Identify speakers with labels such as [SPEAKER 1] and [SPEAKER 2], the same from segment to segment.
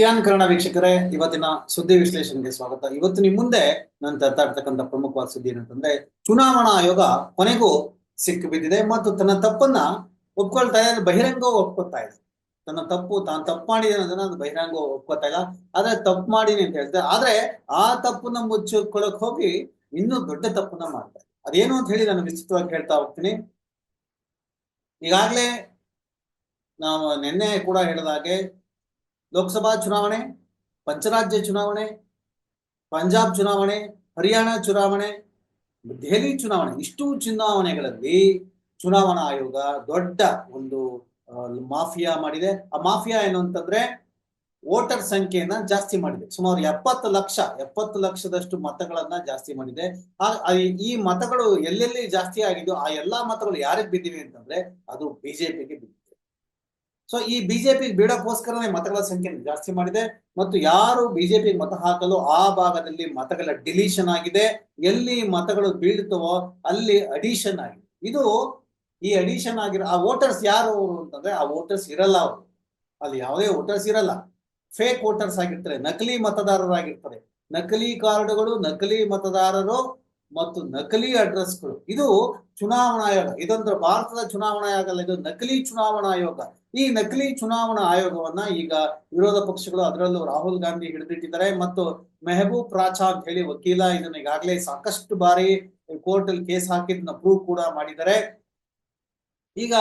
[SPEAKER 1] Xi'an Kannada ವೀಕ್ಷಕರೇ, ಇವತ್ತಿನ ಸುದ್ದಿ ವಿಶ್ಲೇಷಣೆಗೆ ಸ್ವಾಗತ. ಇವತ್ತು ನಿಮ್ ಮುಂದೆ ನಾನು ತರ್ತಾ ಇರ್ತಕ್ಕಂಥ ಪ್ರಮುಖವಾದ ಸುದ್ದಿ ಏನಂತಂದ್ರೆ, ಚುನಾವಣಾ ಆಯೋಗ ಕೊನೆಗೂ ಸಿಕ್ಕಿ ಬಿದ್ದಿದೆ ಮತ್ತು ತನ್ನ ತಪ್ಪನ್ನ ಒಪ್ಕೊಳ್ತಾ ಇದೆ ಬಹಿರಂಗ ಒಪ್ಕೊತಾ ಇದೆ ತನ್ನ ತಪ್ಪು ತಾನು ತಪ್ಪು ಮಾಡಿದೆ ಅನ್ನೋದನ್ನ ಅದು ಬಹಿರಂಗ ಒಪ್ಕೊತಾ ಇಲ್ಲ. ಆದ್ರೆ ತಪ್ಪು ಮಾಡೀನಿ ಅಂತ ಹೇಳ್ತಾರೆ ಆದ್ರೆ ಆ ತಪ್ಪನ್ನ ಮುಚ್ಚಿಕೊಳ್ಳಕ್ ಹೋಗಿ ಇನ್ನೂ ದೊಡ್ಡ ತಪ್ಪನ್ನ ಮಾಡ್ತಾರೆ ಅದೇನು ಅಂತ ಹೇಳಿ ನಾನು ವಿಸ್ತೃತವಾಗಿ ಹೇಳ್ತಾ ಹೋಗ್ತೀನಿ. ಈಗಾಗ್ಲೇ ನಾವು ನಿನ್ನೆ ಕೂಡ ಹೇಳಿದ ಹಾಗೆ ಲೋಕಸಭಾ ಚುನಾವಣೆ, ಪಂಚರಾಜ್ಯ ಚುನಾವಣೆ, ಪಂಜಾಬ್ ಚುನಾವಣೆ, ಹರಿಯಾಣ ಚುನಾವಣೆ, ದೆಹಲಿ ಚುನಾವಣೆ, ಇಷ್ಟು ಚುನಾವಣೆಗಳಲ್ಲಿ ಚುನಾವಣಾ ಆಯೋಗ ದೊಡ್ಡ ಒಂದು ಮಾಫಿಯಾ ಮಾಡಿದೆ. ಆ ಮಾಫಿಯಾ ಏನು ಅಂತಂದ್ರೆ ವೋಟರ್ ಸಂಖ್ಯೆಯನ್ನ ಜಾಸ್ತಿ ಮಾಡಿದೆ. ಸುಮಾರು ಎಪ್ಪತ್ತು ಲಕ್ಷ, ಎಪ್ಪತ್ತು ಲಕ್ಷದಷ್ಟು ಮತಗಳನ್ನ ಜಾಸ್ತಿ ಮಾಡಿದೆ. ಈ ಮತಗಳು ಎಲ್ಲೆಲ್ಲಿ ಜಾಸ್ತಿ ಆಗಿದ್ದು ಆ ಎಲ್ಲಾ ಮತಗಳು ಯಾರಿಗೆ ಬಿದ್ದಿವೆ ಅಂತಂದ್ರೆ ಅದು ಬಿಜೆಪಿಗೆ ಬಿದ್ದಿದೆ. ಸೊ ಈ ಬಿಜೆಪಿ ಬೀಳಕ್ಕೋಸ್ಕರನೇ ಮತಗಳ ಸಂಖ್ಯೆ ಜಾಸ್ತಿ ಮಾಡಿದೆ ಮತ್ತು ಯಾರು ಬಿಜೆಪಿ ಮತ ಹಾಕಲು ಆ ಭಾಗದಲ್ಲಿ ಮತಗಳ ಡಿಲೀಷನ್ ಆಗಿದೆ, ಎಲ್ಲಿ ಮತಗಳು ಬೀಳ್ತವೋ ಅಲ್ಲಿ ಅಡಿಷನ್ ಆಗಿದೆ. ಇದು ಈ ಅಡಿಷನ್ ಆಗಿರೋ, ಆ ವೋಟರ್ಸ್ ಯಾರು ಅವರು ಅಂತಂದ್ರೆ ಆ ವೋಟರ್ಸ್ ಇರಲ್ಲ ಅವರು. ಅಲ್ಲಿ ಯಾವುದೇ ವೋಟರ್ಸ್ ಇರಲ್ಲ. ಫೇಕ್ ವೋಟರ್ಸ್ ಆಗಿರ್ತಾರೆ, ನಕಲಿ ಮತದಾರರಾಗಿರ್ತಾರೆ. ನಕಲಿ ಕಾರ್ಡ್ಗಳು ನಕಲಿ ಮತದಾರರು ಮತ್ತು ನಕಲಿ ಅಡ್ರೆಸ್ಗಳು ಇದು ಚುನಾವಣಾ ಆಯೋಗ. ಇದೊಂದು ಭಾರತದ ಚುನಾವಣಾ ಆಯೋಗ ಅಲ್ಲ, ಇದು ನಕಲಿ ಚುನಾವಣಾ ಆಯೋಗ. ಈ ನಕಲಿ ಚುನಾವಣಾ ಆಯೋಗವನ್ನ ಈಗ ವಿರೋಧ ಪಕ್ಷಗಳು ಅದರಲ್ಲೂ ರಾಹುಲ್ ಗಾಂಧಿ ಹಿಡಿದಿಟ್ಟಿದ್ದಾರೆ ಮತ್ತು ಮೆಹಬೂಬ್ ರಾಚಾ ಅಂತ ಹೇಳಿ ವಕೀಲ ಇದನ್ನ ಈಗಾಗಲೇ ಸಾಕಷ್ಟು ಬಾರಿ ಕೋರ್ಟ್ ಅಲ್ಲಿ ಕೇಸ್ ಹಾಕಿದ್ನ ಪ್ರೂವ್ ಕೂಡ ಮಾಡಿದ್ದಾರೆ. ಈಗ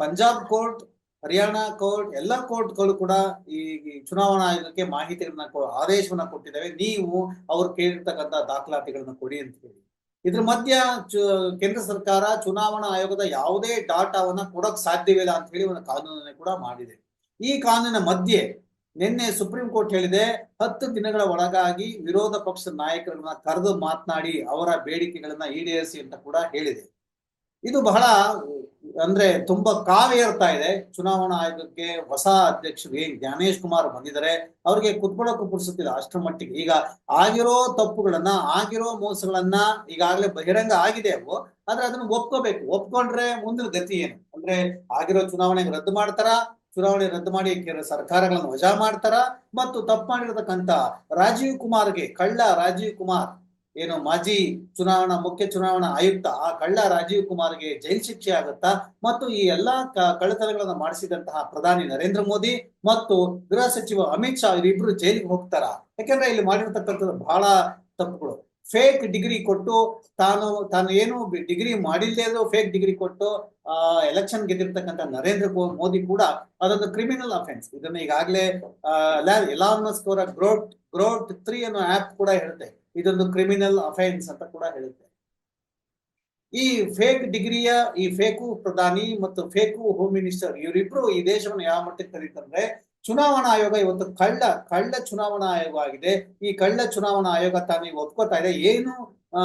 [SPEAKER 1] ಪಂಜಾಬ್ ಕೋರ್ಟ್ ಹರಿಯಾಣ ಕೋರ್ಟ್, ಎಲ್ಲ ಕೋರ್ಟ್ಗಳು ಕೂಡ ಈ ಚುನಾವಣಾ ಆಯೋಗಕ್ಕೆ ಮಾಹಿತಿಗಳನ್ನ ಆದೇಶವನ್ನ ಕೊಟ್ಟಿದ್ದಾವೆ. ನೀವು ಅವ್ರು ಕೇಳಿರ್ತಕ್ಕಂಥ ದಾಖಲಾತಿಗಳನ್ನ ಕೊಡಿ ಅಂತ ಹೇಳಿ. ಇದ್ರ ಮಧ್ಯ ಕೇಂದ್ರ ಸರ್ಕಾರ ಚುನಾವಣಾ ಆಯೋಗದ ಯಾವುದೇ ಡಾಟಾವನ್ನ ಕೊಡಕ್ ಸಾಧ್ಯವಿಲ್ಲ ಅಂತ ಹೇಳಿ ಒಂದು ಕಾನೂನನ್ನ ಕೂಡ ಮಾಡಿದೆ. ಈ ಕಾನೂನಿನ ಮಧ್ಯೆ ನಿನ್ನೆ ಸುಪ್ರೀಂ ಕೋರ್ಟ್ ಹೇಳಿದೆ, ಹತ್ತು ದಿನಗಳ ಒಳಗಾಗಿ ವಿರೋಧ ಪಕ್ಷದ ನಾಯಕರನ್ನ ಕರೆದು ಮಾತನಾಡಿ ಅವರ ಬೇಡಿಕೆಗಳನ್ನ ಈಡೇರಿಸಿ ಅಂತ ಕೂಡ ಹೇಳಿದೆ. ಇದು ಬಹಳ ಅಂದ್ರೆ ತುಂಬಾ ಕಾವು ಏರ್ತಾ ಇದೆ. ಚುನಾವಣಾ ಆಯೋಗಕ್ಕೆ ಹೊಸ ಅಧ್ಯಕ್ಷರು ಏನ್ ಜ್ಞಾನೇಶ್ ಕುಮಾರ್ ಬಂದಿದ್ದಾರೆ. ಅವ್ರಿಗೆ ಕುತ್ಕೊಳ್ಳೋಕೆ ಪುರ್ಸುತ್ತಿಲ್ಲ. ಅಷ್ಟರ ಮಟ್ಟಿಗೆ. ಈಗ ಆಗಿರೋ ತಪ್ಪುಗಳನ್ನ, ಆಗಿರೋ ಮೋಸಗಳನ್ನ ಈಗಾಗಲೇ ಬಹಿರಂಗ ಆಗಿದೆ ಅವು. ಆದ್ರೆ ಅದನ್ನ ಒಪ್ಕೋಬೇಕು. ಒಪ್ಕೊಂಡ್ರೆ ಮುಂದಿನ ಗತಿ ಏನು? ಅಂದ್ರೆ ಆಗಿರೋ ಚುನಾವಣೆಗೆ ರದ್ದು ಮಾಡ್ತಾರ? ಚುನಾವಣೆ ರದ್ದು ಮಾಡಿ ಸರ್ಕಾರಗಳನ್ನು ವಜಾ ಮಾಡ್ತಾರ? ಮತ್ತು ತಪ್ಪು ಮಾಡಿರತಕ್ಕಂತ ರಾಜೀವ್ ಕುಮಾರ್ಗೆ ಕಳ್ಳ ರಾಜೀವ್ ಕುಮಾರ್ ಏನು ಮಾಜಿ ಚುನಾವಣಾ, ಮುಖ್ಯ ಚುನಾವಣಾ ಆಯುಕ್ತ ಆ ಕಳ್ಳ ರಾಜೀವ್ ಕುಮಾರ್ಗೆ ಜೈಲು ಶಿಕ್ಷೆ ಆಗುತ್ತಾ? ಮತ್ತು ಈ ಎಲ್ಲಾ ಕಳ್ಳತನಗಳನ್ನು ಮಾಡಿಸಿದಂತಹ ಪ್ರಧಾನಿ ನರೇಂದ್ರ ಮೋದಿ ಮತ್ತು ಗೃಹ ಸಚಿವ ಅಮಿತ್ ಶಾ ಇವರಿಬ್ರು ಜೈಲಿಗೆ ಹೋಗ್ತಾರ? ಯಾಕಂದ್ರೆ ಇಲ್ಲಿ ಮಾಡಿರ್ತಕ್ಕಂಥದ್ದು ಬಹಳ ತಪ್ಪುಗಳು. ಫೇಕ್ ಡಿಗ್ರಿ ಕೊಟ್ಟು ತಾನು ತಾನು ಏನು ಡಿಗ್ರಿ ಮಾಡಿಲ್ಲದೆ ಫೇಕ್ ಡಿಗ್ರಿ ಕೊಟ್ಟು, ಆ, ಎಲೆಕ್ಷನ್ ಗೆದ್ದಿರ್ತಕ್ಕಂಥ ನರೇಂದ್ರ ಮೋದಿ ಕೂಡ ಅದೊಂದು ಕ್ರಿಮಿನಲ್ ಅಫೆನ್ಸ್. ಇದನ್ನ ಈಗಾಗಲೇ ಎಲಾನ್ ಮಸ್ಕ್ ಅವರ ಗ್ರೋಟ್ ಗ್ರೋಟ್ ತ್ರೀ ಅನ್ನೋ ಆಪ್ ಕೂಡ ಹೇಳುತ್ತೆ. ಇದೊಂದು ಕ್ರಿಮಿನಲ್ ಅಫೆನ್ಸ್ ಅಂತ ಕೂಡ ಹೇಳುತ್ತೆ. ಈ ಫೇಕ್ ಡಿಗ್ರಿಯ ಈ ಫೇಕು ಪ್ರಧಾನಿ ಮತ್ತು ಫೇಕು ಹೋಮ್ ಮಿನಿಸ್ಟರ್ ಇವರಿಬ್ರು ಈ ದೇಶವನ್ನು ಯಾವ ಮಟ್ಟಕ್ಕೆ ಕರೀತಂದ್ರೆ ಚುನಾವಣಾ ಆಯೋಗ ಇವತ್ತು ಕಳ್ಳ ಕಳ್ಳ ಚುನಾವಣಾ ಆಯೋಗ ಆಗಿದೆ. ಈ ಕಳ್ಳ ಚುನಾವಣಾ ಆಯೋಗ ತಾನು ಒಪ್ಕೋತಾ ಇದೆ. ಏನು, ಆ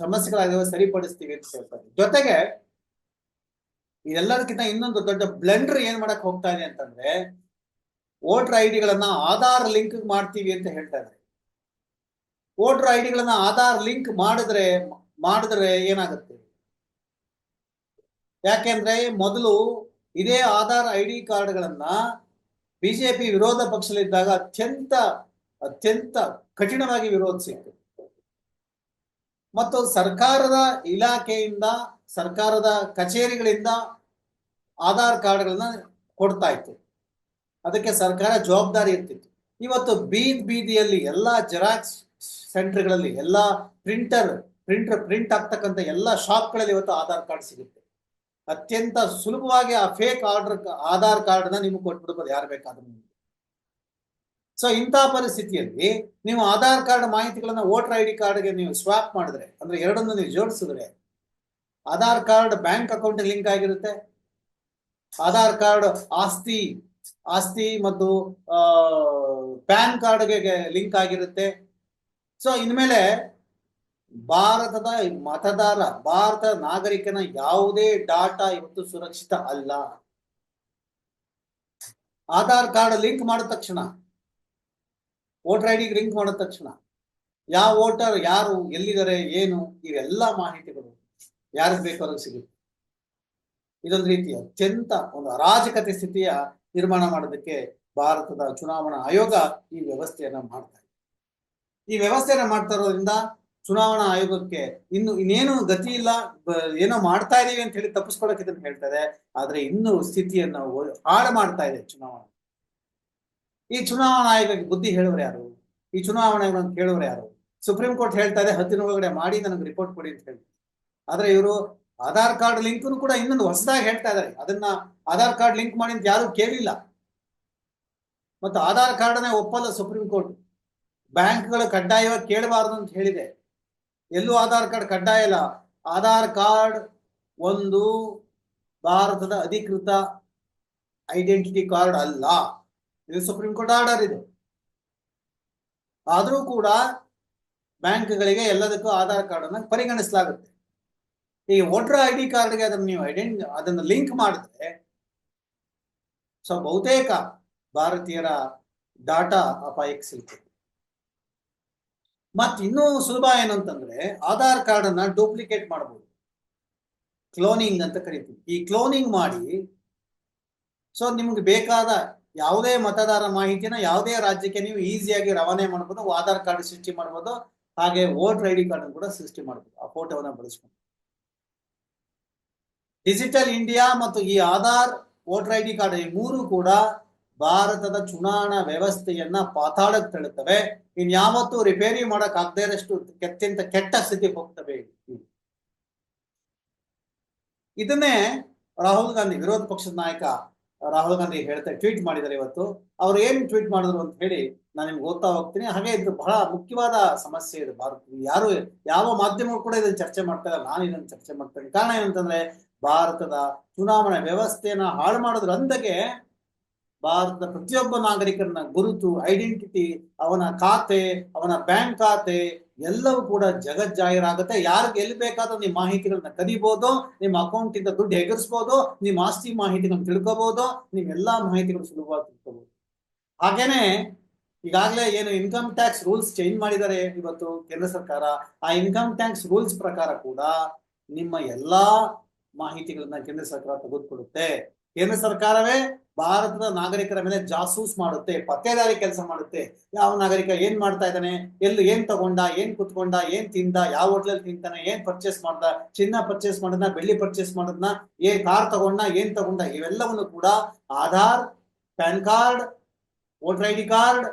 [SPEAKER 1] ಸಮಸ್ಯೆಗಳಾಗಿವೆ ಸರಿಪಡಿಸ್ತೀವಿ ಅಂತ ಹೇಳ್ತಾರೆ ಜೊತೆಗೆ ಇದೆಲ್ಲದಕ್ಕಿಂತ ಇನ್ನೊಂದು ದೊಡ್ಡ ಬ್ಲೆಂಡರ್ ಏನ್ ಮಾಡಕ್ ಹೋಗ್ತಾ ಇದೆ ಅಂತಂದ್ರೆ, ವೋಟರ್ ಐ ಡಿಗಳನ್ನ ಆಧಾರ್ ಲಿಂಕ್ ಮಾಡ್ತೀವಿ ಅಂತ ಹೇಳ್ತಾ ಇದ್ದಾರೆ. ವೋಟರ್ ಐ ಡಿಗಳನ್ನ ಆಧಾರ್ ಲಿಂಕ್ ಮಾಡಿದ್ರೆ ಮಾಡಿದ್ರೆ ಏನಾಗುತ್ತೆ? ಯಾಕೆಂದ್ರೆ ಮೊದಲು ಇದೇ ಆಧಾರ್ ಐ ಡಿ ಕಾರ್ಡ್ಗಳನ್ನ ಬಿಜೆಪಿ ವಿರೋಧ ಪಕ್ಷದಲ್ಲಿದ್ದಾಗ ಅತ್ಯಂತ ಅತ್ಯಂತ ಕಠಿಣವಾಗಿ ವಿರೋಧಿಸಿತ್ತು ಮತ್ತು ಸರ್ಕಾರದ ಇಲಾಖೆಯಿಂದ, ಸರ್ಕಾರದ ಕಚೇರಿಗಳಿಂದ ಆಧಾರ್ ಕಾರ್ಡ್ಗಳನ್ನ ಕೊಡ್ತಾ ಇತ್ತು. ಅದಕ್ಕೆ ಸರ್ಕಾರ ಜವಾಬ್ದಾರಿ ಇರ್ತಿತ್ತು. ಇವತ್ತು ಬೀದ್ ಬೀದಿಯಲ್ಲಿ ಎಲ್ಲಾ ಜೆರಾಕ್ಸ್ ಸೆಂಟರ್ಗಳಲ್ಲಿ ಎಲ್ಲ ಪ್ರಿಂಟರ್ ಪ್ರಿಂಟರ್ ಪ್ರಿಂಟ್ ಆಗ್ತಕ್ಕಂಥ ಎಲ್ಲ ಶಾಪ್ಗಳಲ್ಲಿ ಇವತ್ತು ಆಧಾರ್ ಕಾರ್ಡ್ ಸಿಗುತ್ತೆ. ಅತ್ಯಂತ ಸುಲಭವಾಗಿ ಆ ಫೇಕ್ ಆರ್ಡರ್ ಆಧಾರ್ ಕಾರ್ಡ್ನ ನಿಮ್ಗೆ ಕೊಟ್ಬಿಡ್ಬೋದು, ಯಾರು ಬೇಕಾದ್ರೂ ಸೊ ಇಂಥ ಪರಿಸ್ಥಿತಿಯಲ್ಲಿ ನೀವು ಆಧಾರ್ ಕಾರ್ಡ್ ಮಾಹಿತಿಗಳನ್ನ ವೋಟರ್ ಐ ಡಿ ಕಾರ್ಡ್ಗೆ ನೀವು ಸ್ವಾಪ್ ಮಾಡಿದ್ರೆ, ಅಂದ್ರೆ ಎರಡನ್ನು ನೀವು ಜೋಡಿಸಿದ್ರೆ, Aadhaar card bank account link ಆಗಿರುತ್ತೆ. ಆಧಾರ್ ಕಾರ್ಡ್ ಆಸ್ತಿ ಆಸ್ತಿ ಮತ್ತು ಪ್ಯಾನ್ ಕಾರ್ಡ್ಗೆ ಲಿಂಕ್ ಆಗಿರುತ್ತೆ. ಸೊ ಇನ್ಮೇಲೆ ಭಾರತದ ಮತದಾರ, ಭಾರತ ನಾಗರಿಕನ ಯಾವುದೇ ಡಾಟಾ ಇವತ್ತು ಸುರಕ್ಷಿತ ಅಲ್ಲ. ಆಧಾರ್ ಕಾರ್ಡ್ ಲಿಂಕ್ ಮಾಡಿದ ತಕ್ಷಣ, ವೋಟರ್ ಐ ಡಿಗೆ ಲಿಂಕ್ ಮಾಡಿದ ತಕ್ಷಣ, ಯಾವ ವೋಟರ್ ಯಾರು, ಎಲ್ಲಿದ್ದಾರೆ, ಏನು, ಇವೆಲ್ಲ ಮಾಹಿತಿಗಳು ಯಾರಿಗೆ ಬೇಕಾದ್ರೂ ಸಿಗುತ್ತೆ. ಇದೊಂದು ರೀತಿ ಅತ್ಯಂತ ಒಂದು ಅರಾಜಕತೆ ಸ್ಥಿತಿಯ ನಿರ್ಮಾಣ ಮಾಡೋದಕ್ಕೆ ಭಾರತದ ಚುನಾವಣಾ ಆಯೋಗ ಈ ವ್ಯವಸ್ಥೆಯನ್ನ ಮಾಡ್ತಾ ಈ ವ್ಯವಸ್ಥೆಯನ್ನ ಮಾಡ್ತಾ ಇರೋದ್ರಿಂದ ಚುನಾವಣಾ ಆಯೋಗಕ್ಕೆ ಇನ್ನು ಇನ್ನೇನು ಗತಿ ಇಲ್ಲ ಏನೋ ಮಾಡ್ತಾ ಇದೀವಿ ಅಂತ ಹೇಳಿ ತಪ್ಪಿಸ್ಕೊಳಕ್ ಇದನ್ನ ಹೇಳ್ತಾರೆ ಆದ್ರೆ ಇನ್ನು ಸ್ಥಿತಿಯನ್ನ ಹಾಳು ಮಾಡ್ತಾ ಇದೆ ಚುನಾವಣೆ. ಈ ಚುನಾವಣಾ ಆಯೋಗಕ್ಕೆ ಬುದ್ಧಿ ಹೇಳೋರು ಯಾರು? ಈ ಚುನಾವಣೆಗಳನ್ನು ಕೇಳೋರು ಯಾರು? ಸುಪ್ರೀಂ ಕೋರ್ಟ್ ಹೇಳ್ತಾ ಇದೆ ಹತ್ತಿನ ಒಳಗಡೆ ಮಾಡಿ, ನನಗೆ ರಿಪೋರ್ಟ್ ಕೊಡಿ ಅಂತ ಹೇಳಿ. ಆದ್ರೆ ಇವರು ಆಧಾರ್ ಕಾರ್ಡ್ ಲಿಂಕ್ ಕೂಡ ಇನ್ನೊಂದು ಹೊಸದಾಗಿ ಹೇಳ್ತಾ ಇದ್ದಾರೆ ಅದನ್ನ ಆಧಾರ್ ಕಾರ್ಡ್ ಲಿಂಕ್ ಮಾಡಿ ಅಂತ ಯಾರು ಕೇಳಿಲ್ಲ. ಮತ್ತು ಆಧಾರ್ ಕಾರ್ಡ್ನೇ ಒಪ್ಪಲ್ಲ ಸುಪ್ರೀಂ ಕೋರ್ಟ್. ಬ್ಯಾಂಕ್ಗಳು ಕಡ್ಡಾಯವಾಗಿ ಕೇಳಬಾರದು ಅಂತ ಹೇಳಿದೆ. ಎಲ್ಲೂ ಆಧಾರ್ ಕಾರ್ಡ್ ಕಡ್ಡಾಯ ಇಲ್ಲ. ಆಧಾರ್ ಕಾರ್ಡ್ ಒಂದು ಭಾರತದ ಅಧಿಕೃತ ಐಡೆಂಟಿಟಿ ಕಾರ್ಡ್ ಅಲ್ಲ. ಇದು ಸುಪ್ರೀಂ ಕೋರ್ಟ್ ಆರ್ಡರ್ ಇದು. ಆದರೂ ಕೂಡ ಬ್ಯಾಂಕ್ಗಳಿಗೆ ಎಲ್ಲದಕ್ಕೂ ಆಧಾರ್ ಕಾರ್ಡ್ ಅನ್ನ ಪರಿಗಣಿಸಲಾಗುತ್ತೆ. ಈ ವೋಟರ್ ಐ ಡಿ ಕಾರ್ಡ್ಗೆ ಅದನ್ನ ನೀವು ಐಡೆಂಟಿ ಅದನ್ನ ಲಿಂಕ್ ಮಾಡಿದ್ರೆ ಸೊ ಬಹುತೇಕ ಭಾರತೀಯರ ಡಾಟಾ ಅಪಾಯಕ್ಕೆ ಸಿಗ್ತದೆ ಮತ್ ಇನ್ನೂ ಸುಲಭ ಏನಂತಂದ್ರೆ ಆಧಾರ್ ಕಾರ್ಡ್ ಅನ್ನ ಡೂಪ್ಲಿಕೇಟ್ ಮಾಡಬಹುದು ಕ್ಲೋನಿಂಗ್ ಅಂತ ಕರಿತೀವಿ. ಈ ಕ್ಲೋನಿಂಗ್ ಮಾಡಿ, ಸೊ ನಿಮ್ಗೆ ಬೇಕಾದ ಯಾವುದೇ ಮತದಾರ ಮಾಹಿತಿನ ಯಾವುದೇ ರಾಜ್ಯಕ್ಕೆ ನೀವು ಈಸಿಯಾಗಿ ರವಾನೆ ಮಾಡ್ಬೋದು, ಆಧಾರ್ ಕಾರ್ಡ್ ಸೃಷ್ಟಿ ಮಾಡ್ಬೋದು, ಹಾಗೆ ವೋಟರ್ ಐ ಡಿ ಕಾರ್ಡ್ ಕೂಡ ಸೃಷ್ಟಿ ಮಾಡ್ಬೋದು, ಆ ಫೋಟೋವನ್ನ ಬಳಸ್ಕೊಂಡು. ಡಿಜಿಟಲ್ ಇಂಡಿಯಾ ಮತ್ತು ಈ Aadhaar, voter I D card ಈ ಮೂರು ಕೂಡ ಭಾರತದ ಚುನಾವಣಾ ವ್ಯವಸ್ಥೆಯನ್ನ ಪಾತಾಳಕ್ಕೆ ತಳ್ಳುತ್ತವೆ. ಇನ್ಯಾವತ್ತೂ ರಿಪೇರಿ ಮಾಡಕ್ ಆಗದೇ ಇರಷ್ಟು ಅತ್ಯಂತ ಕೆಟ್ಟ ಸ್ಥಿತಿಗೆ ಹೋಗ್ತವೆ. ಇದನ್ನೇ ರಾಹುಲ್ ಗಾಂಧಿ, ವಿರೋಧ ಪಕ್ಷದ ನಾಯಕ ರಾಹುಲ್ ಗಾಂಧಿ ಹೇಳ್ತಾ ಟ್ವೀಟ್ ಮಾಡಿದ್ದಾರೆ ಇವತ್ತು. ಅವ್ರು ಏನ್ ಟ್ವೀಟ್ ಮಾಡಿದ್ರು ಅಂತ ಹೇಳಿ ನಾನು ನಿಮ್ಗೆ ಓದ್ತಾ ಹೋಗ್ತೀನಿ. ಹಾಗೆ ಇದು ಬಹಳ ಮುಖ್ಯವಾದ ಸಮಸ್ಯೆ ಇದು ಭಾರತ. ಯಾರು, ಯಾವ ಮಾಧ್ಯಮಗಳು ಕೂಡ ಇದನ್ನ ಚರ್ಚೆ ಮಾಡ್ತಾರೆ ನಾನು ಇದನ್ನ ಚರ್ಚೆ ಮಾಡ್ತೇನೆ. ಕಾರಣ ಏನಂತಂದ್ರೆ, ಭಾರತದ ಚುನಾವಣಾ ವ್ಯವಸ್ಥೆಯನ್ನ ಹಾಳು ಮಾಡೋದ್ರೊಂದಿಗೆ ಭಾರತದ ಪ್ರತಿಯೊಬ್ಬ ನಾಗರಿಕನ ಗುರುತು ಐಡೆಂಟಿಟಿ ಅವನ ಖಾತೆ, ಅವನ ಬ್ಯಾಂಕ್ ಖಾತೆ, ಎಲ್ಲವೂ ಕೂಡ ಜಗಜ್ಜಾಹೀರಾಗುತ್ತೆ. ಯಾರಿಗೆ ಎಲ್ಲಿ ಬೇಕಾದ್ರೂ ನಿಮ್ಮ ಮಾಹಿತಿಗಳನ್ನ ಕದಿಬಹುದು ನಿಮ್ಮ ಅಕೌಂಟ್ ಇಂದ ದುಡ್ಡು ಹೆಗರ್ಸ್ಬೋದು ನಿಮ್ಮ ಆಸ್ತಿ ಮಾಹಿತಿಗಳನ್ನ ತಿಳ್ಕೋಬಹುದು ನಿಮ್ಮ ಎಲ್ಲಾ ಮಾಹಿತಿಗಳು ಸುಲಭವಾಗಿ ತಿಳ್ಕೋಬಹುದು ಹಾಗೇನೆ ಈಗಾಗಲೇ ಏನು ಇನ್ಕಮ್ ಟ್ಯಾಕ್ಸ್ ರೂಲ್ಸ್ ಚೇಂಜ್ ಮಾಡಿದ್ದಾರೆ ಇವತ್ತು ಕೇಂದ್ರ ಸರ್ಕಾರ. ಆ ಇನ್ಕಮ್ ಟ್ಯಾಕ್ಸ್ ರೂಲ್ಸ್ ಪ್ರಕಾರ ಕೂಡ ನಿಮ್ಮ ಎಲ್ಲಾ ಮಾಹಿತಿಗಳನ್ನ ಕೇಂದ್ರ ಸರ್ಕಾರ ತೆಗೆದುಕೊಡುತ್ತೆ ಕೇಂದ್ರ ಸರ್ಕಾರವೇ ಭಾರತದ ನಾಗರಿಕರ ಮೇಲೆ ಜಾಸೂಸ್ ಮಾಡುತ್ತೆ, ಪತ್ತೆದಾರಿ ಕೆಲಸ ಮಾಡುತ್ತೆ. ಯಾವ ನಾಗರಿಕ ಏನ್ ಮಾಡ್ತಾ ಇದ್ದಾನೆ? ಎಲ್ಲಿ ಏನ್ ತಗೊಂಡ? ಏನ್ ಕುತ್ಕೊಂಡ? ಏನ್ ತಿಂದ? ಯಾವ ಹೋಟ್ಲಲ್ಲಿ ತಿಂತಾನೆ? ಏನ್ ಪರ್ಚೇಸ್ ಮಾಡ್ದ? ಚಿನ್ನ ಪರ್ಚೇಸ್ ಮಾಡದ್ನ? ಬೆಳ್ಳಿ ಪರ್ಚೇಸ್ ಮಾಡದ್ನ? ಏನ್ ಕಾರ್ ತಗೊಂಡ? ಏನ್ ತಗೊಂಡ? ಇವೆಲ್ಲವನ್ನು ಕೂಡ Aadhaar, PAN card, voter I D card,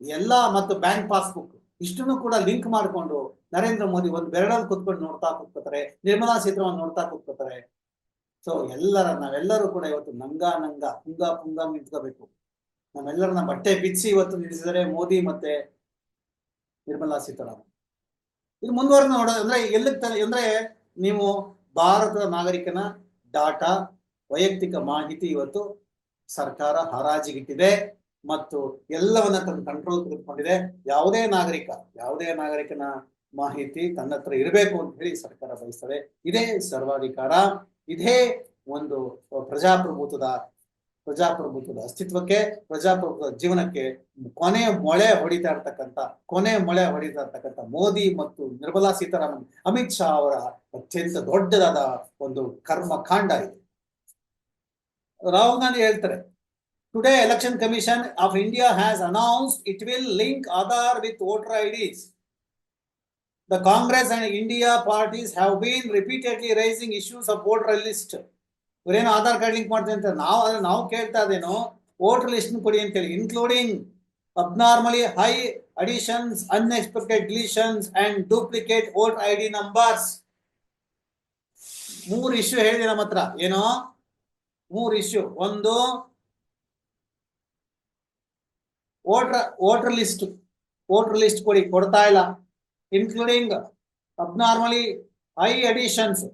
[SPEAKER 1] ಎಲ್ಲ ಮತ್ತು ಬ್ಯಾಂಕ್ ಪಾಸ್ಬುಕ್ ಇಷ್ಟನ್ನು ಕೂಡ ಲಿಂಕ್ ಮಾಡಿಕೊಂಡು ನರೇಂದ್ರ ಮೋದಿ ಒಂದು ಬೆರಳಲ್ಲಿ ಕುತ್ಕೊಂಡು ನೋಡ್ತಾ ಕೂತ್ಕೋತಾರೆ, ನಿರ್ಮಲಾ ಸೀತಾರಾಮನ್ ನೋಡ್ತಾ ಕೂತ್ಕೋತಾರೆ. ಸೊ ಎಲ್ಲರ, ನಾವೆಲ್ಲರೂ ಕೂಡ ಇವತ್ತು ನಂಗ ನಂಗ, ಪುಂಗ ಪುಂಗ ನಿಂತ್ಕೋಬೇಕು. ನಾವೆಲ್ಲರನ್ನ ಬಟ್ಟೆ ಬಿಚ್ಚಿ ಇವತ್ತು ನಿಲ್ಲಿಸಿದರೆ ಮೋದಿ ಮತ್ತೆ ನಿರ್ಮಲಾ ಸೀತಾರಾಮನ್. ಇದು ಮುಂದುವರೆದು ನೋಡ, ಅಂದ್ರೆ ಎಲ್ಲಿಗೆ ಅಂದ್ರೆ ನೀವು ಭಾರತದ ನಾಗರಿಕನ ಡಾಟಾ, ವೈಯಕ್ತಿಕ ಮಾಹಿತಿ ಇವತ್ತು ಸರ್ಕಾರ ಹರಾಜಿಗಿಟ್ಟಿದೆ ಮತ್ತು ಎಲ್ಲವನ್ನ ತನ್ನ ಕಂಟ್ರೋಲ್ ತೆಗೆದುಕೊಂಡಿದೆ. ಯಾವುದೇ ನಾಗರಿಕ, ಯಾವುದೇ ನಾಗರಿಕನ ಮಾಹಿತಿ ತನ್ನ ಹತ್ರ ಇರಬೇಕು ಅಂತ ಹೇಳಿ ಸರ್ಕಾರ ಬಯಸ್ತದೆ. ಇದೇ ಸರ್ವಾಧಿಕಾರ. ಇದೇ ಒಂದು ಪ್ರಜಾಪ್ರಭುತ್ವದ ಪ್ರಜಾಪ್ರಭುತ್ವದ ಅಸ್ತಿತ್ವಕ್ಕೆ, ಪ್ರಜಾಪ್ರಭುತ್ವದ ಜೀವನಕ್ಕೆ ಕೊನೆ ಮೊಳೆ ಹೊಡಿತಾ ಇರ್ತಕ್ಕಂಥ, ಕೊನೆ ಮೊಳೆ ಹೊಡಿತಾ ಇರ್ತಕ್ಕಂಥ ಮೋದಿ ಮತ್ತು ನಿರ್ಮಲಾ ಸೀತಾರಾಮನ್, ಅಮಿತ್ ಶಾ ಅವರ ಅತ್ಯಂತ ದೊಡ್ಡದಾದ ಒಂದು ಕರ್ಮ ಕಾಂಡ ಇದೆ. ರಾಹುಲ್ ಗಾಂಧಿ ಹೇಳ್ತಾರೆ today election commission of India has announced it will link Aadhaar with voter IDs The Congress and India parties have been repeatedly raising issues of voter list. ಇವ್ರೇನು ಆಧಾರ್ ಕಾರ್ಡ್ ಲಿಂಕ್ ಮಾಡ್ತೀವಿ ಅಂತ ನಾವು ಅದ್ರ ನಾವು ಕೇಳ್ತಾ ಇದೇನೋ ವೋಟರ್ ಲಿಸ್ಟ್ ಕೊಡಿ ಅಂತೇಳಿ including abnormally high additions unexpected deletions and duplicate vote I D numbers ಮೂರು ಇಶ್ಯೂ ಹೇಳಿದೆ ನಮ್ಮ ಹತ್ರ. ಏನೋ? ಮೂರು ಇಶ್ಯೂ ಒಂದು voter voter list voter list ಕೊಡಿ, ಕೊಡ್ತಾ ಇಲ್ಲ. ಇನ್ಕ್ಲೂಡಿಂಗ್ ಅಬ್ನಾರ್ಮಲಿ ಹೈ ಅಡಿಷನ್ಸ್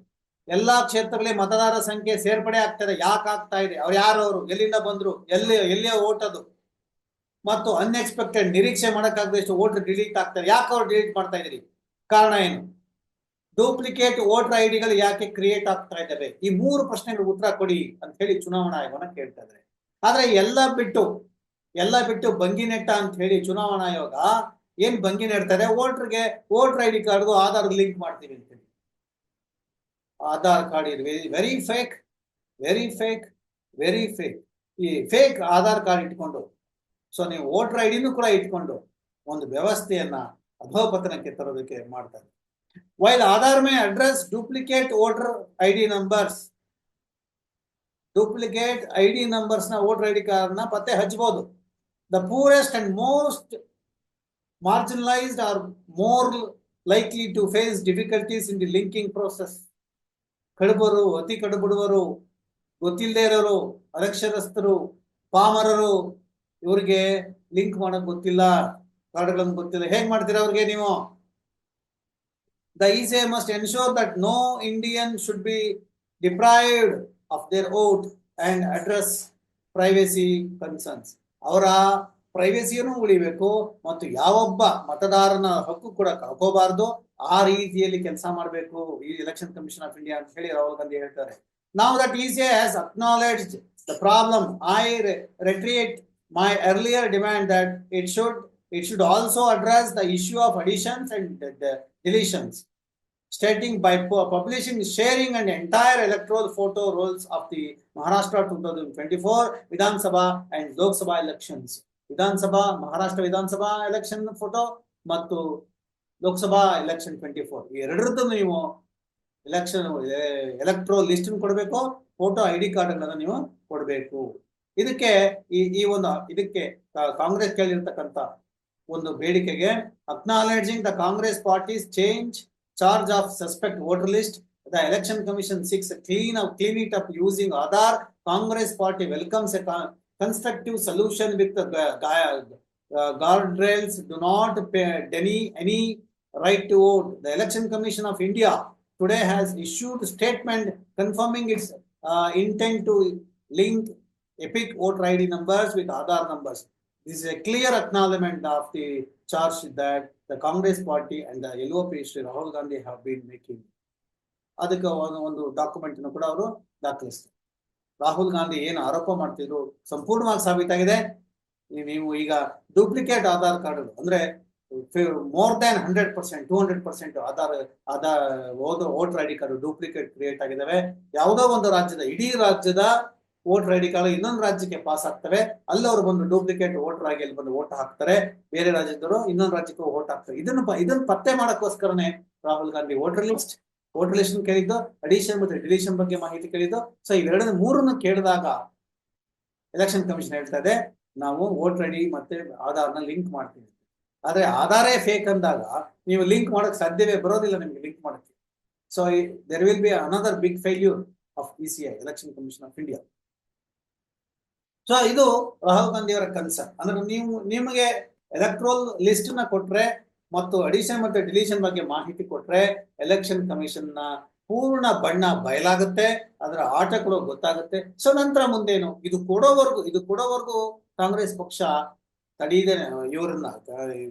[SPEAKER 1] ಎಲ್ಲಾ ಕ್ಷೇತ್ರಗಳಲ್ಲಿ ಮತದಾರ ಸಂಖ್ಯೆ ಸೇರ್ಪಡೆ ಆಗ್ತದೆ, ಯಾಕೆ ಆಗ್ತಾ ಇದೆ, ಅವ್ರು ಯಾರು ಅವರು, ಎಲ್ಲಿಂದ ಬಂದ್ರು, ಎಲ್ಲಿ, ಎಲ್ಲಿಯ ಓಟ್ ಅದು? ಮತ್ತು ಅನ್ಎಕ್ಸ್ಪೆಕ್ಟೆಡ್ ನಿರೀಕ್ಷೆ ಮಾಡಕ್ಕಾಗದಷ್ಟು ವೋಟರ್ ಡಿಲೀಟ್ ಆಗ್ತಾರೆ, ಯಾಕೆ ಅವ್ರು ಡಿಲೀಟ್ ಮಾಡ್ತಾ ಇದ್ರಿ ಕಾರಣ ಏನು? ಡೂಪ್ಲಿಕೇಟ್ ವೋಟರ್ ಐ ಡಿಗಳು ಯಾಕೆ ಕ್ರಿಯೇಟ್ ಆಗ್ತಾ ಇದ್ದಾವೆ? ಈ ಮೂರು ಪ್ರಶ್ನೆಗಳಿಗೆ ಉತ್ತರ ಕೊಡಿ ಅಂತ ಹೇಳಿ ಚುನಾವಣಾ ಆಯೋಗನ ಕೇಳ್ತಾ ಇದ್ದಾರೆ. ಆದ್ರೆ ಎಲ್ಲ ಬಿಟ್ಟು ಎಲ್ಲ ಬಿಟ್ಟು ಬಂಗಿನೆಟ್ಟ ಅಂತ ಹೇಳಿ ಚುನಾವಣಾ ಆಯೋಗ ಏನ್ ಭಂಗಿ ನೀಡ್ತಾರೆ ವೋಟರ್ಗೆ, ವೋಟರ್ ಐ ಡಿ ಕಾರ್ಡ್ಗೂ ಆಧಾರ್ ಲಿಂಕ್ ಮಾಡ್ತೀವಿ ಅಂತೇಳಿ ಆಧಾರ್ ಕಾರ್ಡ್ ಇರ್ very very fake very fake very fake. ಈ ಫೇಕ್ ಆಧಾರ್ ಕಾರ್ಡ್ ಇಟ್ಕೊಂಡು, ಸೊ ನೀವು ವೋಟರ್ ಐ ಡಿನೂ ಕೂಡ ಇಟ್ಕೊಂಡು ಒಂದು ವ್ಯವಸ್ಥೆಯನ್ನ ಅಧೋಪತನಕ್ಕೆ ತರೋದಕ್ಕೆ ಮಾಡ್ತಾರೆ while Aadhaar may address duplicate voter I D numbers duplicate I D ನಂಬರ್ಸ್ನ ವೋಟರ್ ಐ ಡಿ ಕಾರ್ಡ್ನ ಪತ್ತೆ ಹಚ್ಚಬಹುದು the poorest and most marginalized are more likely to face difficulties in the linking process. ಕಡುಬರು, ಅತಿ ಕಡುಬಡುವರು, ಗೊತ್ತಿಲ್ಲದೆ ಇರೋರು, ಅನಕ್ಷರಸ್ಥರು, ಪಾಮರರು, ಇವ್ರಿಗೆ ಲಿಂಕ್ ಮಾಡಕ್ ಗೊತ್ತಿಲ್ಲ ಕಾರ್ಡ್ಗಳನ್ನು ಗೊತ್ತಿಲ್ಲ. ಹೇಗ್ ಮಾಡ್ತೀರಾ ಅವ್ರಿಗೆ ನೀವು? The ಇಸೆ must ensure that no Indian should be deprived of their vote and address privacy concerns ಅವರ ಪ್ರೈವೇಸಿಯನ್ನು ಉಳಿಬೇಕು ಮತ್ತು ಯಾವೊಬ್ಬ ಮತದಾರನ ಹಕ್ಕು ಕೂಡ ಕಳ್ಕೋಬಾರ್ದು ಆ ರೀತಿಯಲ್ಲಿ ಕೆಲಸ ಮಾಡಬೇಕು ಈ ಎಲೆಕ್ಷನ್ ಕಮಿಷನ್ ಆಫ್ ಇಂಡಿಯಾ ಅಂತ ಹೇಳಿ ರಾಹುಲ್ ಗಾಂಧಿ ಹೇಳ್ತಾರೆ ನಾವು that is has acknowledge the problem I reiterate my earlier demand that it should it should also address the issue of additions and deletions stating by pu- publishing, sharing an entire electoral photo rolls of the Maharashtra 2024 Vidhan Sabha and Lok Sabha elections. Vidhan Maharashtra Vidhan Sabha election photo ಮತ್ತು Lok Sabha election twenty four ಈ ಎರಡರದ್ದು ನೀವು election electoral list ಕೊಡಬೇಕು photo I D card ನೀವು ಕೊಡಬೇಕು. ಇದಕ್ಕೆ ಈ ಈ ಒಂದು ಇದಕ್ಕೆ ಕಾಂಗ್ರೆಸ್ ಕೇಳಿರ್ತಕ್ಕಂತ ಒಂದು ಬೇಡಿಕೆಗೆ acknowledging the Congress parties change charge of suspect voter list the election commission seeks clean clean up, up using Aadhaar Congress party welcomes constructive solution with the gu- gu- uh, guardrails. Do not pay any, any right to vote. The election commission of India today has issued statement confirming its uh, intent to link epic voter ID numbers with Aadhaar numbers. This is a clear acknowledgement of the charge that the Congress party and the LOP Shri Rahul Gandhi have been making. ಅದಕ್ಕೆ ಒಂದು document ಕೂಡ ಅವರು ದಾಖಲಿಸ್ತಾರೆ ರಾಹುಲ್ ಗಾಂಧಿ ಏನು ಆರೋಪ ಮಾಡ್ತಿದ್ರು ಸಂಪೂರ್ಣವಾಗಿ ಸಾಬೀತಾಗಿದೆ. ನೀವು ಈಗ ಡೂಪ್ಲಿಕೇಟ್ ಆಧಾರ್ ಕಾರ್ಡ್ ಅಂದ್ರೆ more than hundred percent two hundred percent Aadhaar Aadhaar voter I D card duplicate create ಆಗಿದ್ದಾವೆ. ಯಾವುದೋ ಒಂದು ರಾಜ್ಯದ, ಇಡೀ ರಾಜ್ಯದ ವೋಟರ್ ಐ ಡಿ ಕಾರ್ಡ್ ಇನ್ನೊಂದು ರಾಜ್ಯಕ್ಕೆ ಪಾಸ್ ಆಗ್ತವೆ. ಅಲ್ಲಿ ಅವರು ಬಂದು ಡೂಪ್ಲಿಕೇಟ್ ವೋಟರ್ ಆಗಿ ಅಲ್ಲಿ ಬಂದು ವೋಟ್ ಹಾಕ್ತಾರೆ. ಬೇರೆ ರಾಜ್ಯದವರು ಇನ್ನೊಂದು ರಾಜ್ಯಕ್ಕೆ ವೋಟ್ ಹಾಕ್ತಾರೆ. ಇದನ್ನು ಇದನ್ನು ಪತ್ತೆ ಮಾಡಕ್ಕೋಸ್ಕರನೇ Rahul Gandhi voter list voter relation ಕೇಳಿದ್ದು ಅಡಿಷನ್ ಮತ್ತೆ ಡಿಲೀಷನ್ ಬಗ್ಗೆ ಮಾಹಿತಿ ಕೇಳಿದ್ದು. ಸೊ ಇವೆರಡನ್ನ ಮೂರನ್ನು ಕೇಳಿದಾಗ ಎಲೆಕ್ಷನ್ ಕಮಿಷನ್ ಹೇಳ್ತಾ ಇದೆ, ನಾವು ವೋಟರ್ ಐ ಮತ್ತೆ ಆಧಾರ್ನ ಲಿಂಕ್ ಮಾಡ್ತೀವಿ. ಆದ್ರೆ ಆಧಾರೇ ಫೇಕ್ ಅಂದಾಗ ನೀವು ಲಿಂಕ್ ಮಾಡಕ್ ಸಾಧ್ಯವೇ ಬರೋದಿಲ್ಲ ನಿಮ್ಗೆ ಲಿಂಕ್ ಮಾಡಕ್ಕೆ. So there will be another big failure of E C I election commission of India so ಇದು ರಾಹುಲ್ ಗಾಂಧಿ ಅವರ ಕನ್ಸರ್ನ್ ಅಂದ್ರೆ ನೀವು, ನಿಮಗೆ ಎಲೆಕ್ಟ್ರೋಲ್ ಲಿಸ್ಟ್ನ ಕೊಟ್ರೆ ಮತ್ತು ಅಡಿಷನ್ ಮತ್ತೆ ಡಿಲಿಷನ್ ಬಗ್ಗೆ ಮಾಹಿತಿ ಕೊಟ್ರೆ ಎಲೆಕ್ಷನ್ ಕಮಿಷನ್ನ ಪೂರ್ಣ ಬಣ್ಣ ಬಯಲಾಗುತ್ತೆ, ಅದರ ಆಟಗಳು ಗೊತ್ತಾಗುತ್ತೆ. ಸೊ ನಂತರ ಮುಂದೇನು? ಇದು ಕೊಡೋವರೆಗೂ ಇದು ಕೊಡೋವರೆಗೂ ಕಾಂಗ್ರೆಸ್ ಪಕ್ಷ ತಡೀದೆ, ಇವರನ್ನ